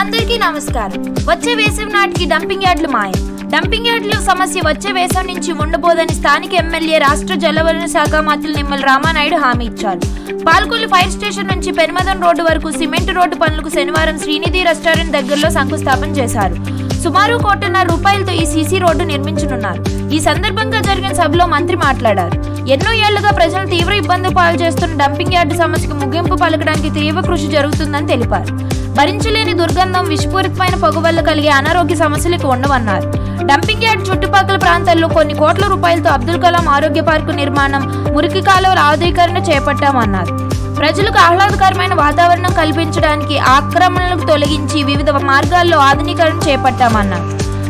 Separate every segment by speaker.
Speaker 1: అందరికీ నమస్కారం. వచ్చే వేసవి నాటికి డంపింగ్ యార్డులు మాయం. డంపింగ్ యార్డుల సమస్య వచ్చే వేసవి నుంచి ఉండబోదని స్థానిక ఎమ్మెల్యే రాష్ట్ర జలవనరుల శాఖ మంత్రి నిమ్మల రామానాయుడు హామీ ఇచ్చారు. పాల్కొల్లు ఫైర్ స్టేషన్ నుంచి పెనుమదం రోడ్డు వరకు సిమెంట్ రోడ్డు పనులకు శనివారం శ్రీనిధి రెస్టారెంట్ దగ్గరలో శంకుస్థాపన చేశారు. సుమారు కోటిన్నర రూపాయలతో ఈ సీసీ రోడ్డు నిర్మించనున్నారు. ఈ సందర్భంగా జరిగిన సభలో మంత్రి మాట్లాడారు. ఎన్నో ఏళ్ళుగా ప్రజలు తీవ్ర ఇబ్బందులు పాలు చేస్తున్న డంపింగ్ యార్డు సమస్యకు ముగింపు పలకడానికి తీవ్ర కృషి జరుగుతుందని తెలిపారు. భరించలేని దుర్గంధం విషపూరితమైన పొగ వల్ల కలిగే అనారోగ్య సమస్యలకు ఉండవన్నారు. డంపింగ్ యార్డ్ చుట్టుపక్కల ప్రాంతాల్లో కొన్ని కోట్ల రూపాయలతో అబ్దుల్ కలాం ఆరోగ్య పార్కు నిర్మాణం మురికి కాలువల ఆధునీకరణ చేపట్టామన్నారు. ప్రజలకు ఆహ్లాదకరమైన వాతావరణం కల్పించడానికి ఆక్రమణలకు తొలగించి వివిధ మార్గాల్లో ఆధునీకరణ చేపట్టామన్నారు.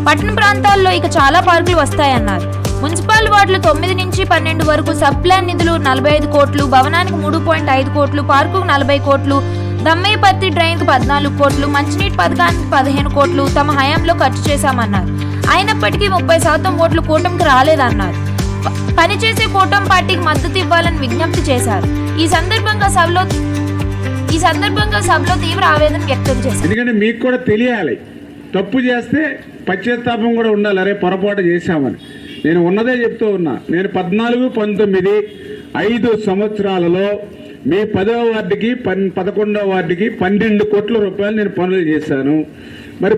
Speaker 1: పట్టణ ప్రాంతాల్లో ఇక చాలా పార్కులు వస్తాయన్నారు. మున్సిపల్ వార్డులు తొమ్మిది నుంచి పన్నెండు వరకు సబ్ ప్లాన్ నిధులు నలభై ఐదు కోట్లు భవనానికి మూడు పాయింట్ ఐదు కోట్లు పార్కుకు నలభై కోట్లు దమ్మేపత్తి డ్రైన్కు పద్నాలుగు కోట్లు మంచినీటి పథకానికి పదిహేను కోట్లు తమ హయాంలో ఖర్చు చేశామన్నారు. అయినప్పటికీ ముప్పై శాతం ఓట్లు కూటమికి రాలేదన్నారు. పనిచేసే కూటమి పార్టీకి మద్దతు ఇవ్వాలని విజ్ఞప్తి చేశారు. ఈ సందర్భంగా సభలో ఈ సందర్భంగా సభలో తీవ్ర ఆవేదన వ్యక్తం చేశారు.
Speaker 2: ఎందుకంటే మీకు కూడా తెలియాలి. తప్పు చేస్తే పశ్చాత్తాపం కూడా ఉండాలి. అరే పొరపాటు చేశామని. నేను ఉన్నదే చెప్తూ ఉన్నా. నేను పద్నాలుగు పంతొమ్మిది ఐదు సంవత్సరాలలో మీ పదవ వార్డుకి పన్ పదకొండవ వార్డుకి పన్నెండు కోట్ల రూపాయలు నేను పనులు చేశాను. మరి